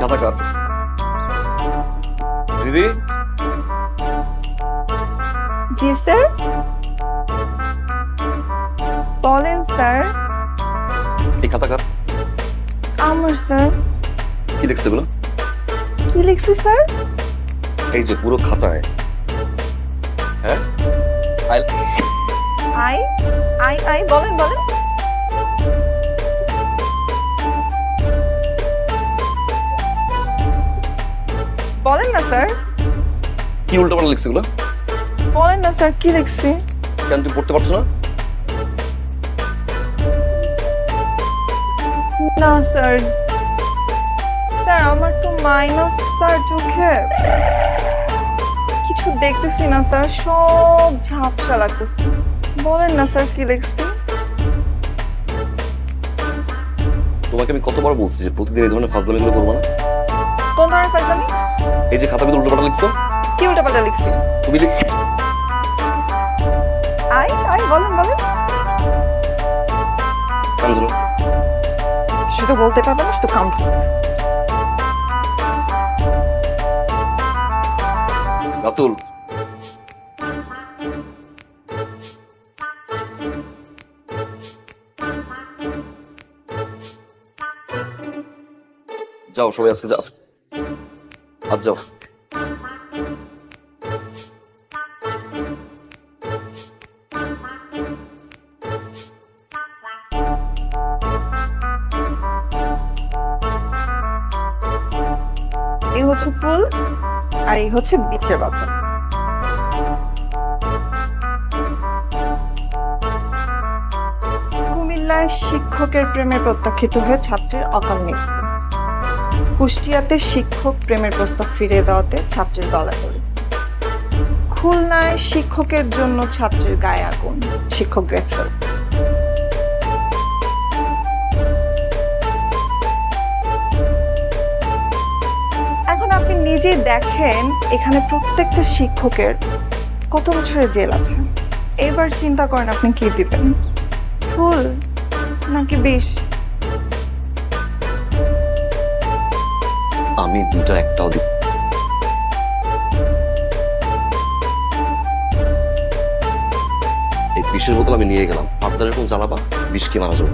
খাতা কার। দিদি? জি স্যার? বলেন স্যার। এই খাতা কার। আমার স্যার। কি লিখছে এগুলো? কি লিখছি স্যার? এই যে পুরো খাতায়। হ্যাঁ? আই আই আই বলেন বলেন। না স্যার? কি লিখছে এগুলো? বলেন না স্যার কি লিখছি? কেন তুমি পড়তে পারছ না? না স্যার। স্যার আমার তো মাইনাস স্যার চোখে। কিছু দেখতেছি না স্যার সব ঝাপসা লাগতেছে। বলেন না স্যার কি লিখছি? তোমাকে আমি কতবার বলছি যে প্রতিদিন এই ধরনের ফাজলামিগুলো করব না? কোন ধরনের ফাইজলামি এই যে খাতা ভিতরে উল্টোপাল্টা লিখছো? কি উল্টা লিখছি? তুমি লিখ আই আই বলেন বলেন। ধরো শুধু বলতে পারবে না শুধু কাম রাতুল। যাও সবাই আজকে যা আজ যাও। এই হচ্ছে ফুল আর এই হচ্ছে বিচের বাচ্চা কুমিল্লায় শিক্ষকের প্রেমে প্রত্যাখ্যিত হয়ে ছাত্রের অকাল মৃত্যু। কুষ্টিয়াতে শিক্ষক প্রেমের প্রস্তাব ফিরিয়ে দেওয়াতে ছাত্রের গলাগলি খুলনায় শিক্ষকের জন্য ছাত্রের গায়ে আগুন, শিক্ষক গ্রেফতার। এখন আপনি নিজেই দেখেন, এখানে প্রত্যেকটা শিক্ষকের কত বছরের জেল আছে। এবার চিন্তা করেন আপনি কি দিবেন? ফুল নাকি বিষ? আমি দুটো একটাও দিব এই বিষের বোতল আমি নিয়ে গেলাম। ফার্দার এরকম জ্বালাবা বিষকে মারা যাব।